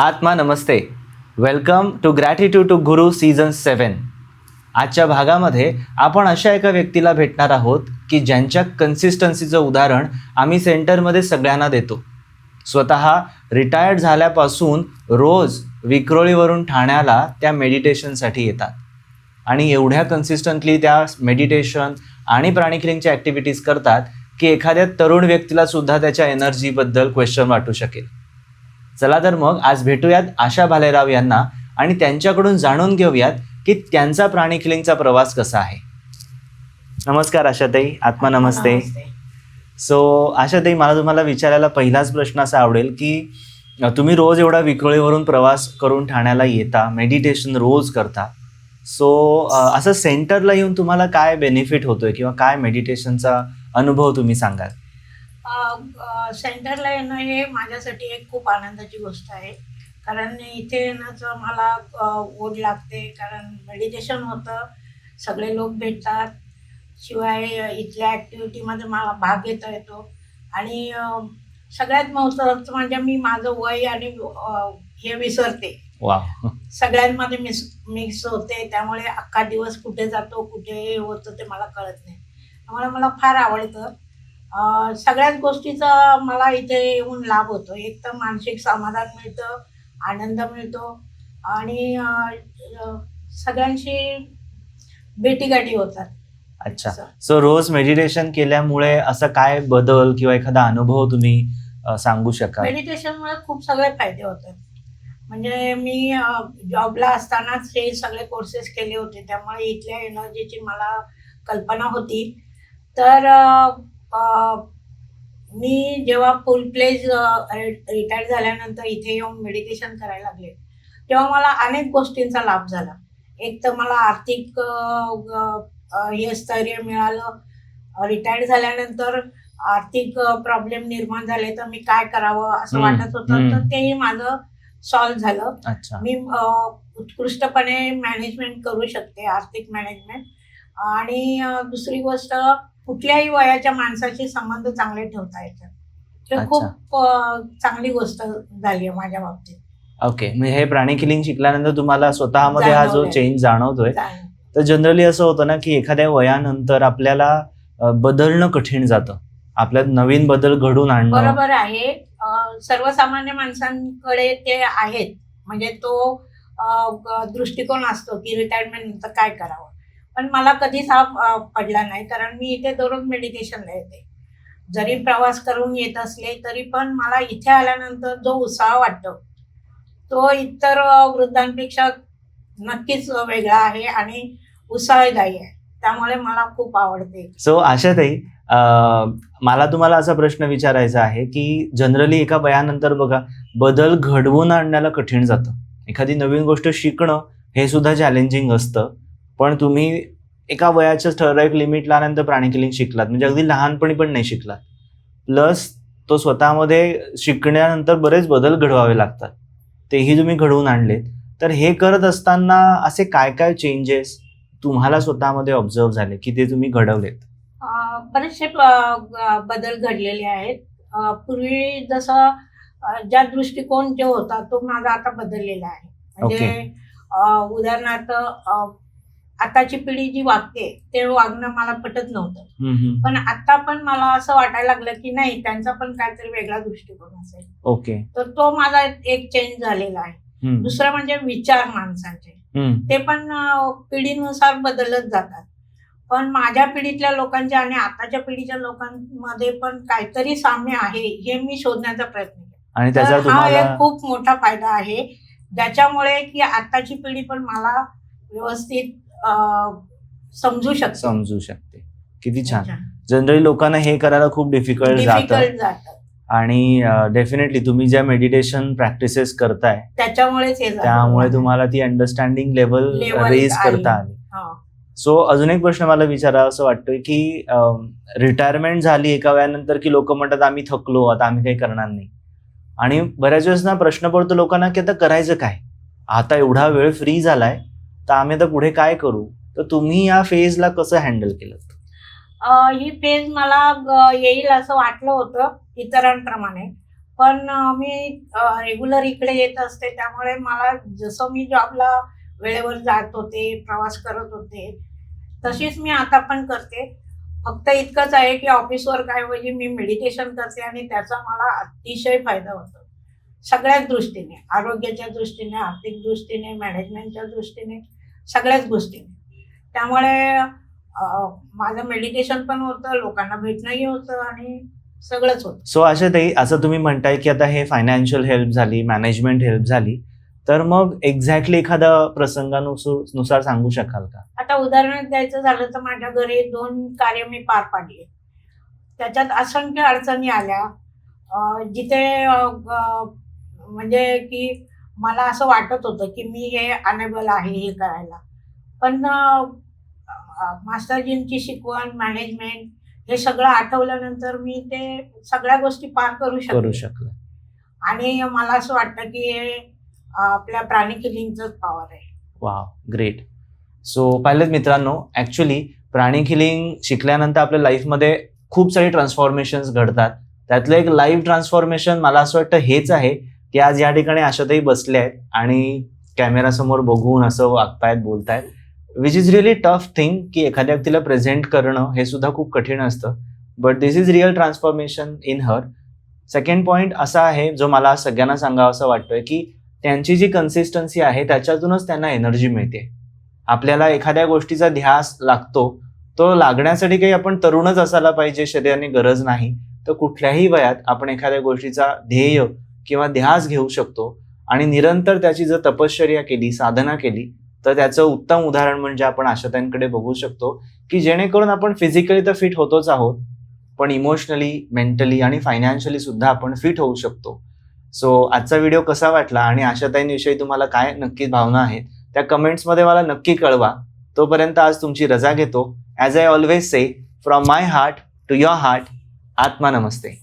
आत्मा नमस्ते. Welcome to gratitude to Guru season seven आजच्या भागामध्ये आपण अशा एका व्यक्तीला भेटणार आहोत की ज्यांच्या कन्सिस्टन्सीचं उदाहरण आम्ही सेंटरमध्ये सगळ्यांना देतो. स्वतः रिटायर्ड झाल्यापासून रोज विक्रोळीवरून ठाण्याला त्या मेडिटेशनसाठी येतात. आणि एवढ्या कन्सिस्टंटली त्या मेडिटेशन आणि प्राणिक्लिंगच्या ॲक्टिव्हिटीज करतात की एखाद्या तरुण व्यक्तीला सुद्धा त्याच्या एनर्जीबद्दल क्वेश्चन वाटू शकेल. चला तर मग आज भेटूयात आशा भालेराव यांना आणि त्यांच्याकडून जाणून घेऊयात की त्यांचा प्राणिक्लिंगचा प्रवास कसा आहे. नमस्कार आशाताई आत्मा नमस्ते. सो आशाताई मला तुम्हाला विचारायला पहिलाच प्रश्न असा आवडेल की तुम्ही रोज एवढा विक्रोळीवरून प्रवास करून ठाण्याला येता मेडिटेशन रोज करता. सो असं सेंटरला येऊन तुम्हाला काय बेनिफिट होतोय किंवा काय मेडिटेशनचा अनुभव तुम्ही सांगाल? सेंटरला येणं हे माझ्यासाठी एक खूप आनंदाची गोष्ट आहे. कारण इथे येण्याचं मला ओढ लागते कारण मेडिटेशन होतं सगळे लोक भेटतात शिवाय इथल्या ॲक्टिव्हिटीमध्ये मला भाग घेता येतो. आणि सगळ्यात महत्त्वाचं म्हणजे मी माझं वय आणि हे विसरते. सगळ्यांमध्ये मिस मिक्स होते त्यामुळे अख्खा दिवस कुठे जातो कुठे हे होतं ते मला कळत नाही. त्यामुळे मला फार आवडतं. सगळ्याच गोष्टीचा मला इथे येऊन लाभ होतो. एक तर मानसिक समाधान मिळतं आनंद मिळतो आणि सगळ्यांशी भेटीगाठी होतात. अच्छा. सो रोज मेडिटेशन केल्यामुळे असं काय बदल किंवा एखादा अनुभव तुम्ही सांगू शकाल? मेडिटेशनमुळे खूप सगळे फायदे होतात. म्हणजे मी जॉबला असतानाच हे सगळे कोर्सेस केले होते. त्यामुळे इथल्या एनर्जीची मला कल्पना होती. तर मी जेव्हा फुल प्लेज रिटायर झाल्यानंतर इथे येऊन मेडिटेशन करायला लागले तेव्हा मला अनेक गोष्टींचा लाभ झाला. एक तर मला आर्थिक हे स्थैर्य मिळालं. रिटायर झाल्यानंतर आर्थिक प्रॉब्लेम निर्माण झाले तर मी काय करावं असं वाटत होतं. तर तेही माझं सॉल्व्ह झालं. मी उत्कृष्टपणे मॅनेजमेंट करू शकते आर्थिक मॅनेजमेंट आणि दुसरी गोष्ट कुठल्याही वयाच्या माणसाशी संबंध चांगले ठेवता येतात. खूप चांगली गोष्ट झाली आहे माझ्या बाबतीत. ओके. म्हणजे हे प्राणी किलिंग शिकल्यानंतर तुम्हाला स्वतःमध्ये हा जो. चेंज जाणवतोय. तर जनरली असं होतं ना की एखाद्या वयानंतर आपल्याला बदलणं कठीण जातं. आपल्यात नवीन बदल घडून आणणं. बरोबर आहे. सर्वसामान्य माणसांकडे ते आहेत. म्हणजे तो दृष्टिकोन असतो की रिटायरमेंट नंतर काय करावं. पण मला कधीच हा पडला नाही. कारण मी इथे दररोज मेडिटेशनला येते. जरी प्रवास करून येत असले तरी पण मला इथे आल्यानंतर जो उत्साह वाटतो तो इतर वृद्धांपेक्षा नक्कीच वेगळा आहे आणि उत्साहदायी आहे. त्यामुळे मला खूप आवडते. सो आशाताई अं, मला तुम्हाला असा प्रश्न विचारायचा आहे की जनरली एका वयानंतर बघा बदल घडवून आणण्याला कठीण जातं. एखादी नवीन गोष्ट शिकणं हे सुद्धा चॅलेंजिंग असतं. पण तुम्ही एका वयाच्या ठराविक लिमिटला नंतर प्राणिकिलिंग शिकलात. म्हणजे अगदी लहानपणी पण नाही शिकलात. प्लस तो स्वतःमध्ये शिकण्यानंतर बरेच बदल घडवावे लागतात. तेही तुम्ही घडवून आणलेत. तर हे करत असताना असे काय काय चेंजेस तुम्हाला स्वतःमध्ये ऑब्झर्व झाले की ते तुम्ही घडवलेत? बरेचसे बदल घडलेले आहेत. पूर्वी जसं ज्या दृष्टिकोन जे होता तो माझा आता बदललेला आहे. म्हणजे उदाहरणार्थ आताची पिढी जी वागते ते वागणं मला पटत नव्हतं. हम्म. पण आता पण मला असं वाटायला लागलं की नाही त्यांचा पण काहीतरी वेगळा दृष्टिकोन असेल. ओके. तर तो माझा एक चेंज झालेला आहे. हम्म, दुसरं म्हणजे विचार माणसांचे. हम्म. ते पण अ, पिढीनुसार बदलत जातात. पण माझ्या पिढीतल्या लोकांच्या आणि आताच्या पिढीच्या लोकांमध्ये पण काहीतरी साम्य आहे हे मी शोधण्याचा प्रयत्न केला. आणि तर त्याचा हा तुम्हाला एक खूप मोठा फायदा आहे. ज्याच्यामुळे की आताची पिढी पण मला व्यवस्थित समजू शकते. समजू शकते. किती छान. जनरली लोकांना हे करायला खूप डिफिकल्ट जातं. आणि डेफिनेटली तुम्ही ज्या मेडिटेशन प्रॅक्टिसेस करताय त्याच्यामुळेच हे झालं. त्यामुळे तुम्हाला ती अंडरस्टँडिंग लेवल रेज. करता आली. हा. सो अजून एक प्रश्न मला विचारावा असं वाटतोय की रिटायरमेंट झाली एका वयानंतर की लोक म्हणतात आम्ही थकलो आता आम्ही काही करणार नाही. आणि बऱ्याच वेळेस ना प्रश्न पडतो लोकांना की आता करायचं काय? आता एवढा वेळ फ्री झालाय तर आम्ही आता पुढे काय करू? तर तुम्ही या फेजला कसं हँडल केलं ही फेज मला येईल असं वाटलं होतं इतरांप्रमाणे. पण मी रेग्युलर इकडे येत असते त्यामुळे मला जसं मी जॉबला वेळेवर जात होते प्रवास करत होते तशीच मी आता पण करते. फक्त इतकंच आहे की ऑफिसवर काय म्हणजे मी मेडिटेशन करते आणि त्याचा मला अतिशय फायदा होतो. सगळ्याच दृष्टीने आरोग्याच्या दृष्टीने आर्थिक दृष्टीने मॅनेजमेंटच्या दृष्टीने सगळ्याच गोष्टीने. त्यामुळे माझं मेडिटेशन पण होतं लोकांना भेटणंही होतं आणि सगळंच होतं. सो आशाताई असं तुम्ही म्हणताय की आता हे फायनान्शियल हेल्प झाली मॅनेजमेंट हेल्प झाली तर मग एक्झॅक्टली एखादा प्रसंगानुसार नुसार सांगू शकाल का? आता उदाहरण द्यायचं झालं तर माझ्या घरी दोन कार्य मी पार पाडली. त्याच्यात असंख्य अडचणी आल्या. जिथे म्हणजे की मला असं वाटत होतं की मी हे अनेबल आहे हे करायला. पण मास्टरजींची शिकवण मॅनेजमेंट हे सगळं आठवल्यानंतर मी ते सगळ्या गोष्टी पार करू शकते शकला. आणि मला असं वाटतं की हे आपल्या प्राणी किलिंगचंच पॉवर आहे. वा ग्रेट सो पाहिलेत मित्रांनो ॲक्च्युली प्राणी किलिंग शिकल्यानंतर आपल्या लाईफमध्ये खूप सारी ट्रान्सफॉर्मेशन्स घडतात. त्यातलं एक लाईव्ह ट्रान्सफॉर्मेशन मला असं वाटतं हेच आहे की आज या ठिकाणी आशाताई बसले आहेत आणि कॅमेरासमोर बघून असं वागतायत बोलतायत. Which is really tough thing की एखाद्या व्यक्तीला प्रेझेंट करणं हे सुद्धा खूप कठीण असतं. But this is real transformation in her second point असा आहे जो मला सगळ्यांना सांगावा असं वाटतोय की त्यांची जी कन्सिस्टन्सी आहे त्याच्यातूनच त्यांना एनर्जी मिळते. आपल्याला एखाद्या गोष्टीचा ध्यास लागतो तो लागण्यासाठी काही आपण तरुणच असायला पाहिजे शरीराने गरज नाही. तर कुठल्याही वयात आपण एखाद्या गोष्टीचा ध्येय किंवा ध्यास घेऊ शकतो आणि निरंतर त्याची जर तपश्चर्या केली साधना केली तर त्याचं उत्तम उदाहरण म्हणजे आपण आशाताईंकडे बघू शकतो की जेणेकरून आपण फिजिकली तर फिट होतोच आहोत पण इमोशनली मेंटली आणि फायनान्शियली सुद्धा आपण फिट होऊ शकतो. सो आजचा व्हिडिओ कसा वाटला आणि आशाताईंविषयी तुम्हाला काय नक्की भावना आहेत त्या कमेंट्समध्ये मला नक्की कळवा. तोपर्यंत आज तुमची रजा घेतो. As I always say from my heart to your heart आत्मा नमस्ते.